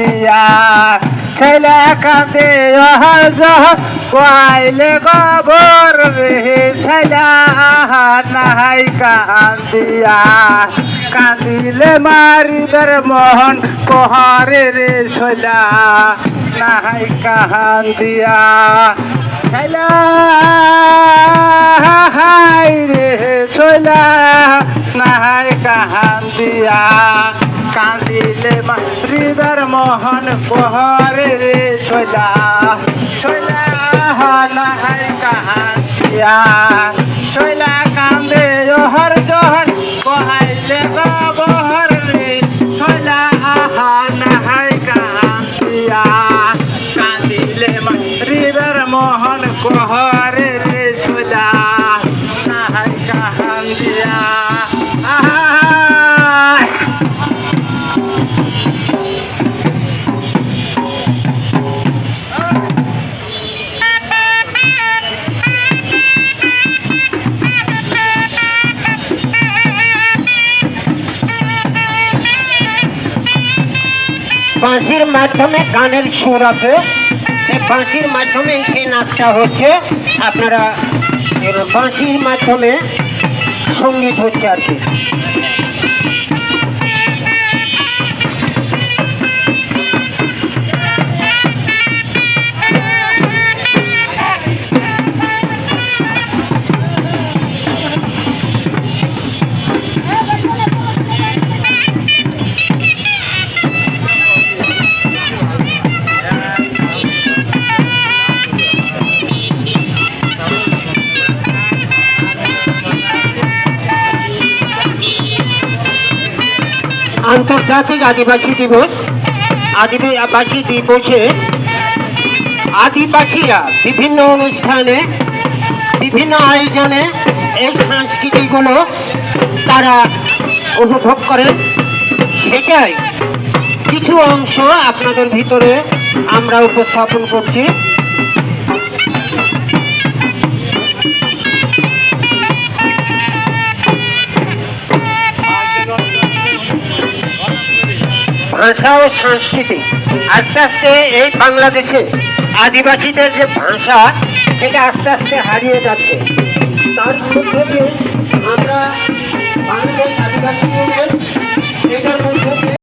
কান্দিয়া ছেলে কাঁদে কোয়াইলে গবর রে। ছেলা নাই কান্দিয়া। কাঁদিলে মারিবার মহন কোহারে রে ছলা নাই কান্দিয়া। ছেলা হাই রে মহন কোহরে রে ছলা ছলা নাই কান্দিয়া ছলা কান্দে জহর জহর কহাইলে গবহর রে। ছলা আহা নাহাই কান্দিয়া কান্দিলে মারিবার মোহন কোহরে রে ছলা নাহাই কান্দিয়া বাঁশির মাধ্যমে গানের সুর আছে। সেই বাঁশির মাধ্যমে সেই নাচটা হচ্ছে। আপনারা বাঁশির মাধ্যমে সংগীত হচ্ছে আর কি। আন্তর্জাতিক আদিবাসী দিবস, আদিবাসী দিবসে আদিবাসীরা বিভিন্ন অনুষ্ঠানে, বিভিন্ন আয়োজনে এই সংস্কৃতিগুলো তারা উপভোগ করেন। সেটাই কিছু অংশ আপনাদের ভিতরে আমরা উপস্থাপন করছি। ভাষা ও সংস্কৃতি। আস্তে আস্তে এই বাংলাদেশে আদিবাসীদের যে ভাষা, সেটা আস্তে আস্তে হারিয়ে যাচ্ছে। তার মধ্যে আমরা বাংলাদেশ আদিবাসী এটার মধ্য